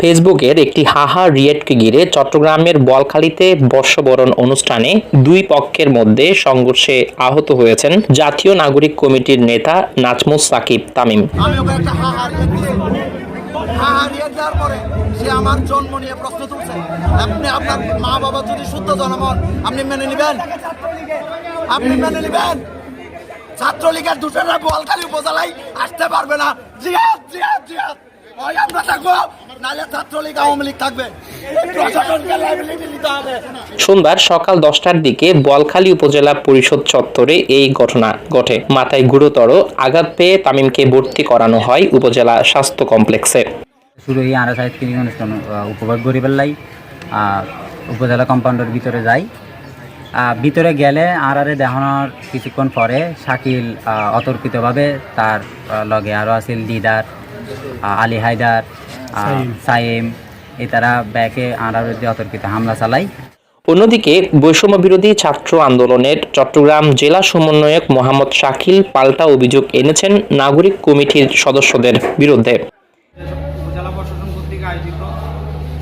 ফেসবুকের একটি হাহা রিয়েটকে ঘিরে চট্টগ্রামের বলখালীতে বর্ষবরণ অনুষ্ঠানে দুই পক্ষের মধ্যে সংঘর্ষে আহত হয়েছেন জাতীয় নাগরিক কমিটির নেতা নাজমুস সাকিব তামিম। ছাত্রলীগের বোয়ালখালী উপজেলায় আসতে পারবে না। জিয়াদ জিয়াদ জিয়াদ ওই আমরা থাকব নাহলে ছাত্রলীগ আওয়ামী লীগ থাকবে। প্রশাসনকে লাইবিলিটি নিতে হবে। সোমবার সকাল দশটার দিকে বলখালী উপজেলা পরিষদ চত্বরে এই ঘটনা ঘটে। মাথায় গুরুতর আঘাত পেয়ে তামিমকে ভর্তি করানো হয় উপজেলা স্বাস্থ্য কমপ্লেক্সে। শুরু এই আরা সাহিত্য ক্লিনিক অনুষ্ঠান উপভোগ করিবার লাই উপজেলা কম্পাউন্ডের ভিতরে যাই। ভিতরে গেলে আরারে দেখানোর কিছুক্ষণ পরে শাকিল অতর্কিতভাবে তার লগে আরও আছিল দিদার আলী হায়দার সাইম। এ তারা ব্যাকে আরার বিরুদ্ধে অতর্কিত হামলা চালায়। অন্যদিকে বৈষম্য বিরোধী ছাত্র আন্দোলনের চট্টগ্রাম জেলা সমন্বয়ক মোহাম্মদ শাকিল পাল্টা অভিযোগ এনেছেন নাগরিক কমিটির সদস্যদের বিরুদ্ধে। উপজেলা প্রশাসন কর্তৃক আয়োজিত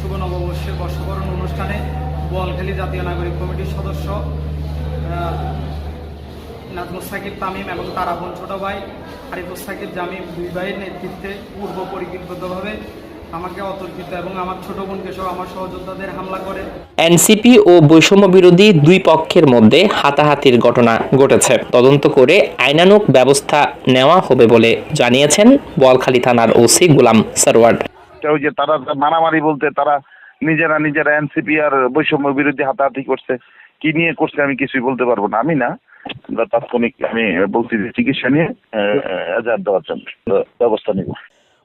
শুভ নববর্ষের বর্ষবরণ অনুষ্ঠানে বোয়ালখালী জাতীয় নাগরিক কমিটির সদস্য আহ, নাজমুস তামিম এবং তার আপন ছোট ভাই আরিফুস সাকিব জামিম দুই ভাইয়ের নেতৃত্বে পূর্ব পরিকল্পিতভাবে আমাকে অতর্কিত এবং আমার ছোট বোনকে সহ আমার সহযোদ্ধাদের হামলা করে। এনসিপি ও বৈষম্য বিরোধী দুই পক্ষের মধ্যে হাতাহাতির ঘটনা ঘটেছে। তদন্ত করে আইনানুগ ব্যবস্থা নেওয়া হবে বলে জানিয়েছেন বোয়ালখালী থানার ওসি গোলাম সরওয়ার। ওই যে তারা মারামারি বলতে তারা নিজেরা নিজেরা এনসিপি আর বৈষম্য বিরোধী হাতাহাতি করছে। কি নিয়ে করছে আমি কিছুই বলতে পারব না। আমি না আমরা তাৎক্ষণিক আমি বলছি যে চিকিৎসা নিয়ে এজাহার দেওয়ার জন্য। ব্যবস্থা নিব।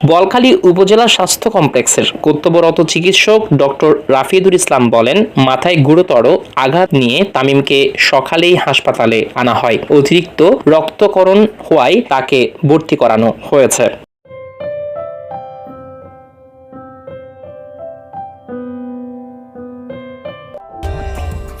বলখালী উপজেলা স্বাস্থ্য কমপ্লেক্সের কর্তব্যরত চিকিৎসক ডক্টর রাফিদুল ইসলাম বলেন, মাথায় গুরুতর আঘাত নিয়ে তামিমকে সকালেই হাসপাতালে আনা হয়। অতিরিক্ত রক্তকরণ হওয়ায় তাকে ভর্তি করানো হয়েছে।